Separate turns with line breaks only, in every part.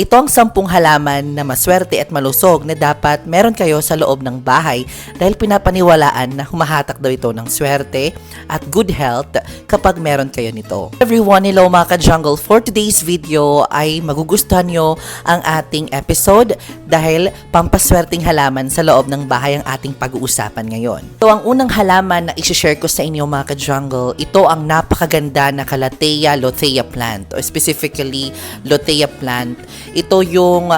Ito ang sampung halaman na maswerte at malusog na dapat meron kayo sa loob ng bahay dahil pinapaniwalaan na humahatak daw ito ng swerte at good health kapag meron kayo nito. Everyone, hello mga ka-jungle. For today's video ay magugustuhan nyo ang ating episode dahil pampaswerteng halaman sa loob ng bahay ang ating pag-uusapan ngayon. So ang unang halaman na isi-share ko sa inyo mga ka-jungle, ito ang napakaganda na Calathea lothea plant o specifically lothea plant. Ito yung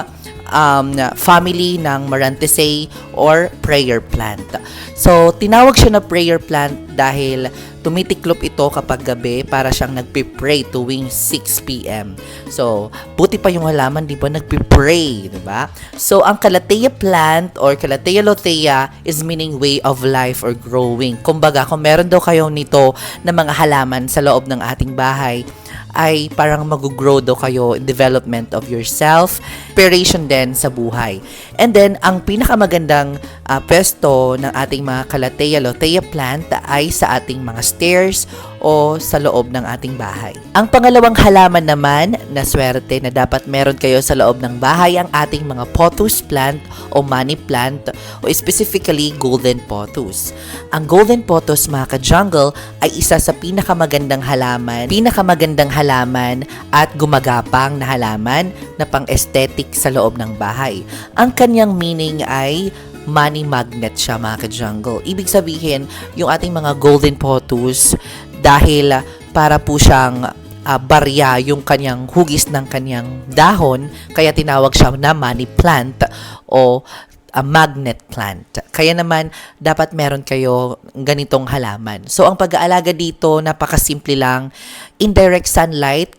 um, family ng Marantaceae or prayer plant. So, tinawag siya na prayer plant dahil tumitiklop ito kapag gabi para siyang nagpipray tuwing 6 p.m. So, buti pa yung halaman, di ba, nagpipray, di ba? So, ang Calathea plant or Calathea lothea is meaning way of life or growing. Kumbaga, kung meron daw kayo nito na mga halaman sa loob ng ating bahay, ay parang mag-grow daw kayo in development of yourself, inspiration din sa buhay. And then, ang pinakamagandang uh, pwesto ng ating mga Calathea lothea plant ay sa ating mga stairs o sa loob ng ating bahay. Ang pangalawang halaman naman na swerte na dapat meron kayo sa loob ng bahay ang ating mga pothos plant o money plant o specifically golden pothos. Ang golden pothos mga ka-jungle ay isa sa pinakamagandang halaman, pinakamagandang halaman at gumagapang na halaman na pang-aesthetic sa loob ng bahay. Ang kanyang meaning ay money magnet siya mga ka-jungle. Ibig sabihin, yung ating mga golden pothos dahil para po siyang uh, barya yung kanyang hugis ng kanyang dahon, kaya tinawag siya na money plant o a magnet plant. Kaya naman, dapat meron kayo ganitong halaman. So, ang pag-aalaga dito, napakasimple lang. Indirect sunlight,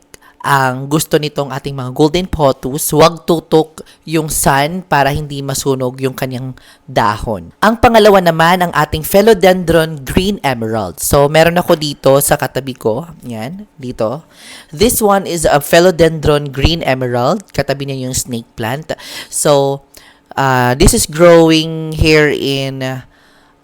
ang gusto nitong ating mga golden pothos, huwag tutok yung sun para hindi masunog yung kanyang dahon. Ang pangalawa naman, ang ating philodendron green emerald. So, meron ako dito sa katabi ko. Yan, dito. This one is a philodendron green emerald. Katabi niya yung snake plant. So, uh, this is growing here in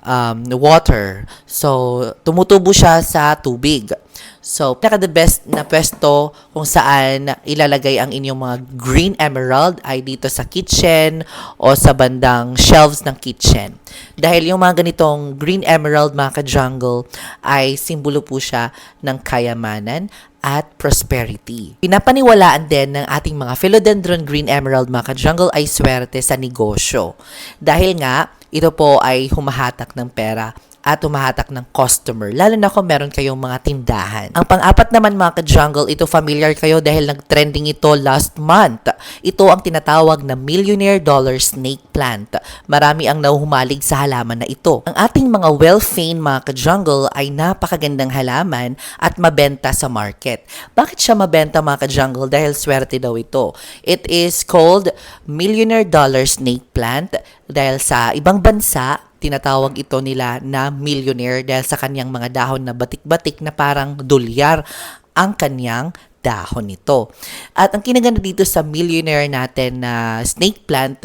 um, water. So, tumutubo siya sa tubig. So, pinaka the best na pwesto kung saan ilalagay ang inyong mga green emerald ay dito sa kitchen o sa bandang shelves ng kitchen. Dahil yung mga ganitong green emerald, mga ka-jungle, ay simbolo po siya ng kayamanan at prosperity. Pinapaniwalaan din ng ating mga philodendron green emerald mga ka-jungle ay swerte sa negosyo. Dahil nga, ito po ay humahatak ng pera at humahatak ng customer, lalo na kung meron kayong mga tindahan. Ang pang-apat naman mga ka-jungle, ito familiar kayo dahil nag-trending ito last month. Ito ang tinatawag na millionaire dollar snake plant. Marami ang nauhumalig sa halaman na ito. Ang ating mga well-feigned mga ka-jungle ay napakagandang halaman at mabenta sa market. Bakit siya mabenta mga ka-jungle? Dahil swerte daw ito. It is called millionaire dollar snake plant dahil sa ibang bansa, tinatawag ito nila na millionaire dahil sa kanyang mga dahon na batik-batik na parang dolyar ang kanyang dahon nito. At ang kinaganda dito sa millionaire natin na snake plant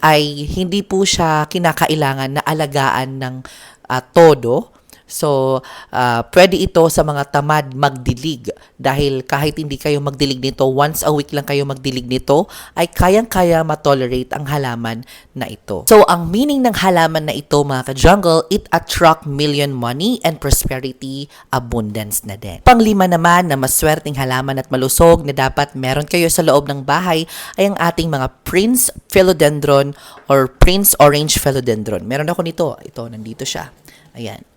ay hindi po siya kinakailangan na alagaan ng uh, todo So, uh, pwede ito sa mga tamad magdilig dahil kahit hindi kayo magdilig nito, once a week lang kayo magdilig nito, ay kayang-kaya matolerate ang halaman na ito. So, ang meaning ng halaman na ito mga ka-jungle, it attract million money and prosperity, abundance na din. Panglima naman na maswerteng halaman at malusog na dapat meron kayo sa loob ng bahay ay ang ating mga Prince Philodendron or Prince Orange Philodendron. Meron ako nito. Ito, nandito siya. Ayan.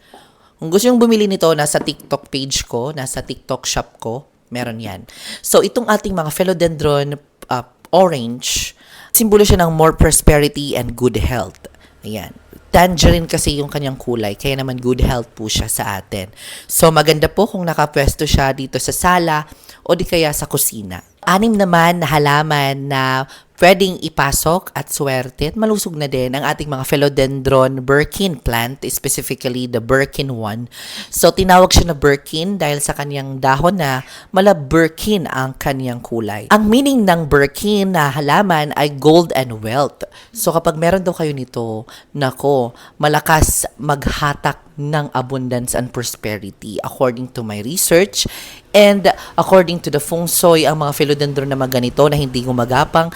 Kung gusto yung bumili nito, nasa TikTok page ko, nasa TikTok shop ko, meron yan. So, itong ating mga philodendron uh, orange, simbolo siya ng more prosperity and good health. Ayan. Tangerine kasi yung kanyang kulay, kaya naman good health po siya sa atin. So, maganda po kung nakapwesto siya dito sa sala o di kaya sa kusina. Anim naman na halaman na pwedeng ipasok at swerte at malusog na din ang ating mga philodendron Birkin plant, specifically the Birkin one. So, tinawag siya na Birkin dahil sa kanyang dahon na mala Birkin ang kanyang kulay. Ang meaning ng Birkin na halaman ay gold and wealth. So, kapag meron daw kayo nito, nako, malakas maghatak ng abundance and prosperity according to my research and according to the feng shui ang mga philodendron na mga ganito na hindi gumagapang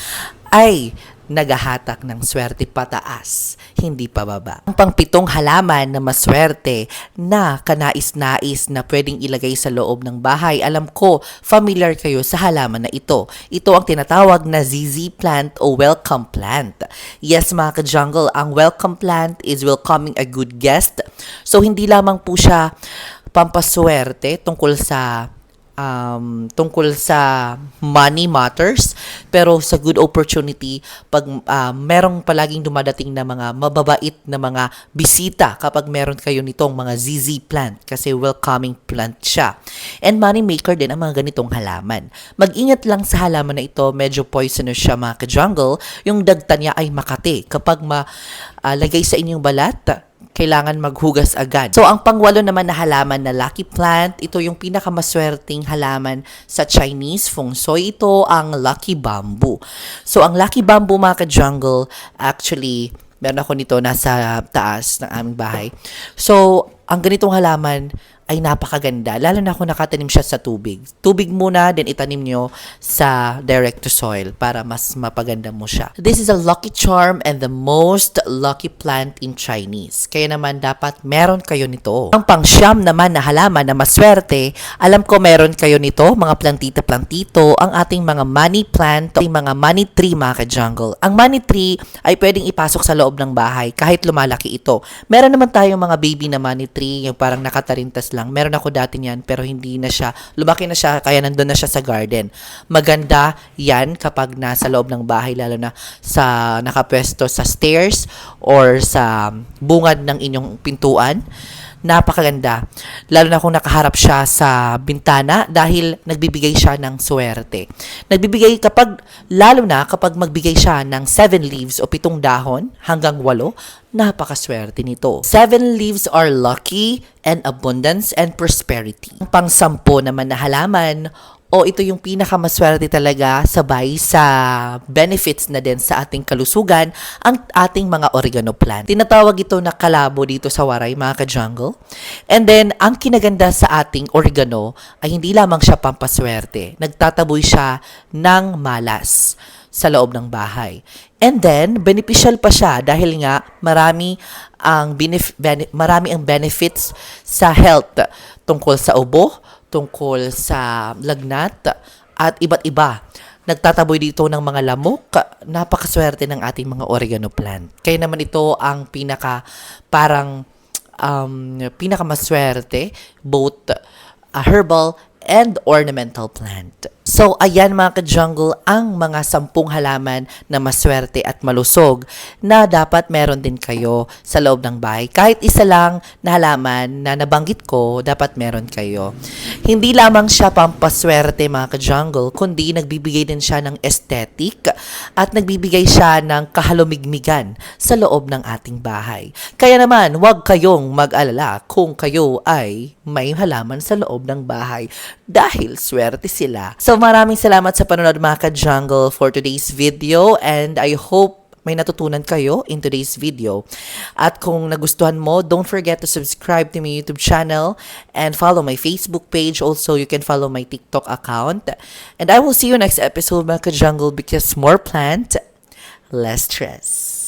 ay nagahatak ng swerte pataas, hindi pababa. Ang pangpitong halaman na maswerte na kanais-nais na pwedeng ilagay sa loob ng bahay, alam ko, familiar kayo sa halaman na ito. Ito ang tinatawag na ZZ plant o welcome plant. Yes mga ka-jungle, ang welcome plant is welcoming a good guest. So hindi lamang po siya pampaswerte tungkol sa um, tungkol sa money matters pero sa good opportunity pag uh, merong palaging dumadating na mga mababait na mga bisita kapag meron kayo nitong mga ZZ plant kasi welcoming plant siya. And money maker din ang mga ganitong halaman. Mag-ingat lang sa halaman na ito medyo poisonous siya mga ka-jungle. Yung dagta niya ay makati kapag malagay sa inyong balat kailangan maghugas agad. So, ang pangwalo naman na halaman na lucky plant, ito yung pinakamaswerteng halaman sa Chinese feng shui. Ito ang lucky bamboo. So, ang lucky bamboo mga ka-jungle, actually, meron ako nito nasa taas ng aming bahay. So, ang ganitong halaman, ay napakaganda. Lalo na kung nakatanim siya sa tubig. Tubig muna, then itanim nyo sa direct to soil para mas mapaganda mo siya. This is a lucky charm and the most lucky plant in Chinese. Kaya naman dapat meron kayo nito. Ang pangsyam naman na halaman na maswerte, alam ko meron kayo nito, mga plantita-plantito, ang ating mga money plant, ating mga money tree mga ka-jungle. Ang money tree ay pwedeng ipasok sa loob ng bahay kahit lumalaki ito. Meron naman tayong mga baby na money tree, yung parang nakatarintas lang lang. Meron ako dati niyan pero hindi na siya, lumaki na siya kaya nandun na siya sa garden. Maganda yan kapag nasa loob ng bahay lalo na sa nakapwesto sa stairs or sa bungad ng inyong pintuan napakaganda. Lalo na kung nakaharap siya sa bintana dahil nagbibigay siya ng swerte. Nagbibigay kapag, lalo na kapag magbigay siya ng seven leaves o pitong dahon hanggang walo, napakaswerte nito. Seven leaves are lucky and abundance and prosperity. Ang pang-sampo naman na halaman o ito yung pinakamaswerte talaga sabay sa benefits na din sa ating kalusugan ang ating mga oregano plant. Tinatawag ito na kalabo dito sa Waray mga ka-jungle. And then, ang kinaganda sa ating oregano ay hindi lamang siya pampaswerte. Nagtataboy siya ng malas sa loob ng bahay. And then, beneficial pa siya dahil nga marami ang benef- bene- marami ang benefits sa health tungkol sa ubo, tungkol sa lagnat at iba't iba. Nagtataboy dito ng mga lamok, napakaswerte ng ating mga oregano plant. Kaya naman ito ang pinaka parang um, pinakamaswerte both uh, herbal and ornamental plant. So, ayan mga ka-jungle, ang mga sampung halaman na maswerte at malusog na dapat meron din kayo sa loob ng bahay. Kahit isa lang na halaman na nabanggit ko, dapat meron kayo. Hindi lamang siya pampaswerte mga ka-jungle, kundi nagbibigay din siya ng aesthetic at nagbibigay siya ng kahalumigmigan sa loob ng ating bahay. Kaya naman, huwag kayong mag-alala kung kayo ay may halaman sa loob ng bahay dahil swerte sila. So, maraming salamat sa panonood mga ka-jungle for today's video and I hope may natutunan kayo in today's video. At kung nagustuhan mo, don't forget to subscribe to my YouTube channel and follow my Facebook page. Also, you can follow my TikTok account. And I will see you next episode mga ka-jungle because more plant, less stress.